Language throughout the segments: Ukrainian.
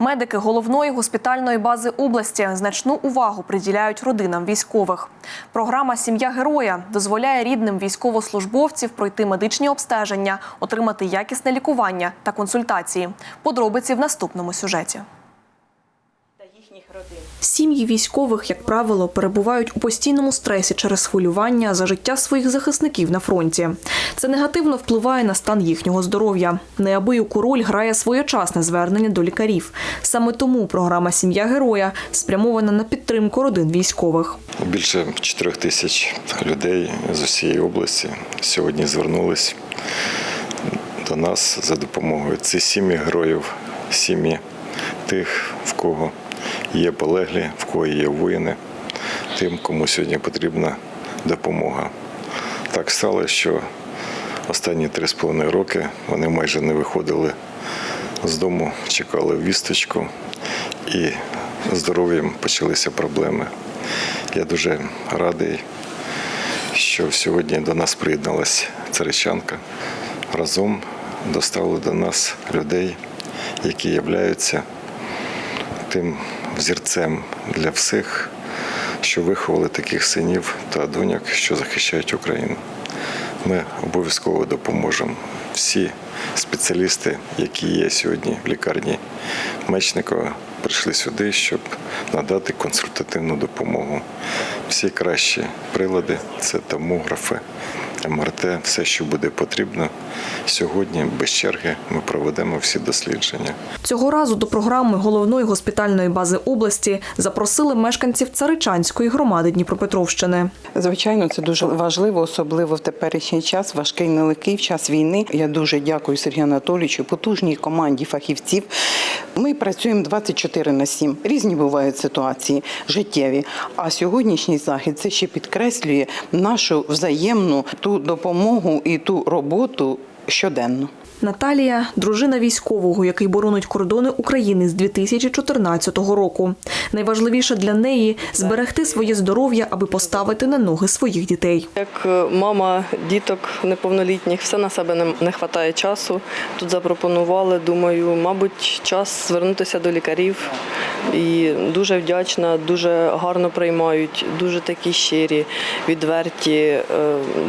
Медики головної госпітальної бази області значну увагу приділяють родинам військових. Програма Сім'я героя дозволяє рідним військовослужбовців пройти медичні обстеження, отримати якісне лікування та консультації. Подробиці в наступному сюжеті. Сім'ї військових, як правило, перебувають у постійному стресі через хвилювання за життя своїх захисників на фронті. Це негативно впливає на стан їхнього здоров'я. Неабияку роль грає своєчасне звернення до лікарів. Саме тому програма Сім'я героя спрямована на підтримку родин військових. Більше 4 тисяч людей з усієї області сьогодні звернулись до нас за допомогою. Це сім'ї героїв, сім'ї тих, в кого є полеглі, в кого є воїни, тим, кому сьогодні потрібна допомога. Так стало, що останні 3,5 роки вони майже не виходили з дому, чекали вісточку і здоров'ям почалися проблеми. Я дуже радий, що сьогодні до нас приєдналась царичанка. Разом доставили до нас людей, які являються тим взірцем для всіх, що виховали таких синів та доньок, що захищають Україну. Ми обов'язково допоможемо. Всі спеціалісти, які є сьогодні в лікарні Мечникова, прийшли сюди, щоб надати консультативну допомогу. Всі кращі прилади це томографи, МРТ, все, що буде потрібно. Сьогодні без черги ми проведемо всі дослідження. Цього разу до програми головної госпітальної бази області запросили мешканців Царичанської громади Дніпропетровщини. Звичайно, це дуже важливо, особливо в теперішній час, важкий нелегкий в час війни. Я дуже дякую Сергію Анатолійовичу, потужній команді фахівців. Ми працюємо 24 на 7. Різні бувають ситуації життєві. А сьогоднішній захід це ще підкреслює нашу взаємну ту допомогу і ту роботу щоденно. Наталія дружина військового, який боронить кордони України з 2014 року. Найважливіше для неї зберегти своє здоров'я, аби поставити на ноги своїх дітей. Як е, мама діток неповнолітніх, все на себе не, вистачає часу. Тут запропонували, думаю, мабуть, час звернутися до лікарів. І дуже вдячна, дуже гарно приймають, дуже такі щирі, відверті, е,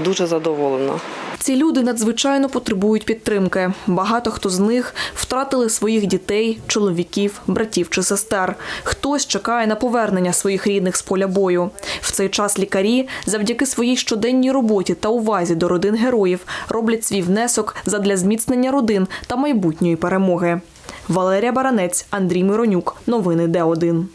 дуже задоволена. Ці люди надзвичайно потребують підтримки. Багато хто з них втратили своїх дітей, чоловіків, братів чи сестер. Хтось чекає на повернення своїх рідних з поля бою. В цей час лікарі, завдяки своїй щоденній роботі та увазі до родин героїв, роблять свій внесок задля зміцнення родин та майбутньої перемоги. Валерія Баранець, Андрій Миронюк. Новини Д1.